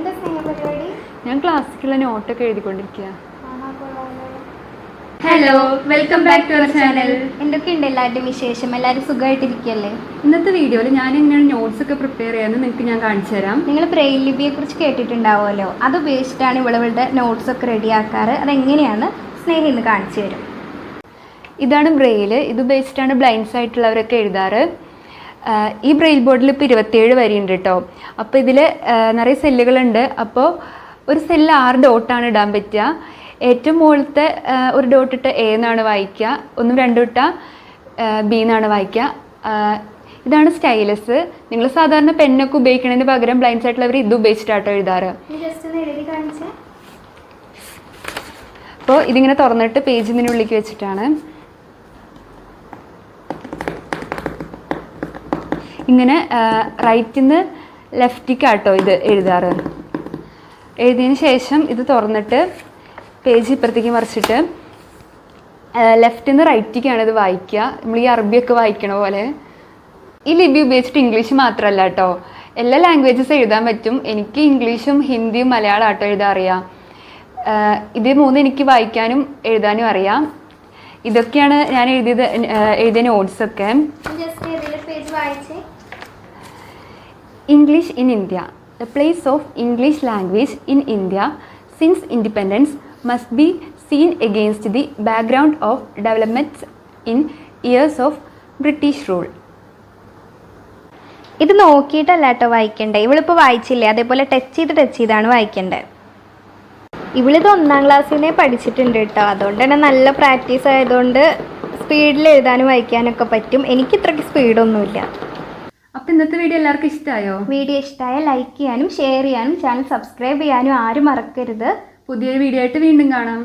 എന്താ സ്നേഹ പരിപാടി? ഞാൻ ക്ലാസ്സിക്കുള്ള നോട്ടൊക്കെ എഴുതിക്കൊണ്ടിരിക്കുക hello welcome back to our channel എന്തൊക്കെയുണ്ട് എല്ലാവരുടെയും വിശേഷം? എല്ലാവരും സുഖമായിട്ടിരിക്കുകയല്ലേ ഇന്നത്തെ വീഡിയോയിൽ ഞാൻ എങ്ങനെയാണ് നോട്ട്സ് ഒക്കെ പ്രിപ്പയർ ചെയ്യാമെന്ന് നിങ്ങൾക്ക് ഞാൻ കാണിച്ചു തരാം. നിങ്ങൾ ബ്രെയിൽ ലിപിയെ കുറിച്ച് കേട്ടിട്ടുണ്ടാവുമല്ലോ. അത് ഉപയോഗിച്ചിട്ടാണ് ഇവളുടെ നോട്ട്സ് ഒക്കെ റെഡിയാക്കാറ് അതെങ്ങനെയാണ് സ്നേഹം ഇന്ന് കാണിച്ചു തരും? ഇതാണ് ബ്രെയിൽ ഇത് ഉപയോഗിച്ചിട്ടാണ് ബ്ലൈൻഡ്സ് ആയിട്ടുള്ളവരൊക്കെ എഴുതാറ്. ഈ ബ്രെയിൽ ബോർഡിൽ ഇപ്പോൾ ഇരുപത്തിയേഴ് വരിയുണ്ട് കേട്ടോ അപ്പോൾ ഇതിൽ നിറയെ സെല്ലുകളുണ്ട്. അപ്പോൾ ഒരു സെല്ല് ആറ് ഡോട്ടാണ് ഇടാൻ പറ്റുക ഏറ്റവും മുകളിലത്തെ ഒരു ഡോട്ട് ഇട്ട എ എന്നാണ് വായിക്കുക ഒന്നും രണ്ടും ഇട്ട ബി എന്നാണ് വായിക്കുക ഇതാണ് സ്റ്റൈലസ്. നിങ്ങൾ സാധാരണ പെണ്ണൊക്കെ ഉപയോഗിക്കുന്നതിന് പകരം ബ്ലൈൻഡ് ആയിട്ടുള്ളവർ ഇത് ഉപയോഗിച്ചിട്ടാട്ടോ എഴുതാറ്. അപ്പോൾ ഇതിങ്ങനെ തുറന്നിട്ട് പേജ് ഇതിനുള്ളിലേക്ക് വെച്ചിട്ടാണ്. ഇങ്ങനെ റൈറ്റിൽ നിന്ന് ലെഫ്റ്റിക്കാട്ടോ ഇത് എഴുതാറ്. എഴുതിയതിന് ശേഷം ഇത് തുറന്നിട്ട് പേജ് ഇപ്പുറത്തേക്ക് മറിച്ചിട്ട് ലെഫ്റ്റിൽ നിന്ന് റൈറ്റിക്കാണ് ഇത് വായിക്കുക നമ്മൾ ഈ അറബിയൊക്കെ വായിക്കണ പോലെ. ഈ ലിപി ഉപയോഗിച്ചിട്ട് ഇംഗ്ലീഷ് മാത്രമല്ല കേട്ടോ എല്ലാ ലാംഗ്വേജസ് എഴുതാൻ പറ്റും. എനിക്ക് ഇംഗ്ലീഷും ഹിന്ദിയും മലയാളം ആട്ടോ എഴുതാൻ അറിയാം ഇത് മൂന്ന് എനിക്ക് വായിക്കാനും എഴുതാനും അറിയാം. ഇതൊക്കെയാണ് ഞാൻ എഴുതിയത് എഴുതിയ നോട്ട്സൊക്കെ English in India the place of English language in India since independence must be seen against the background of developments in years of British rule ഇത് നോക്കിയിട്ടല്ല കേട്ടോ വായിക്കണ്ടേ ഇവളിപ്പോൾ വായിച്ചില്ലേ? അതേപോലെ ടച്ച് ചെയ്ത് ടച്ച് ചെയ്താണ് വായിക്കേണ്ടത്. ഇവളിത് ഒന്നാം ക്ലാസ്സിൽ നിന്നേ പഠിച്ചിട്ടുണ്ട് കേട്ടോ. അതുകൊണ്ട് തന്നെ നല്ല പ്രാക്ടീസ് ആയതുകൊണ്ട് സ്പീഡിൽ എഴുതാനും വായിക്കാനൊക്കെ പറ്റും. എനിക്ക് ഇത്രയ്ക്ക് സ്പീഡൊന്നുമില്ല. അപ്പോൾ ഇന്നത്തെ വീഡിയോ എല്ലാവർക്കും ഇഷ്ടമായോ വീഡിയോ ഇഷ്ടമായ ലൈക്ക് ചെയ്യാനും ഷെയർ ചെയ്യാനും ചാനൽ സബ്സ്ക്രൈബ് ചെയ്യാനും ആരും മറക്കരുത്. പുതിയൊരു വീഡിയോ ആയിട്ട് വീണ്ടും കാണാം.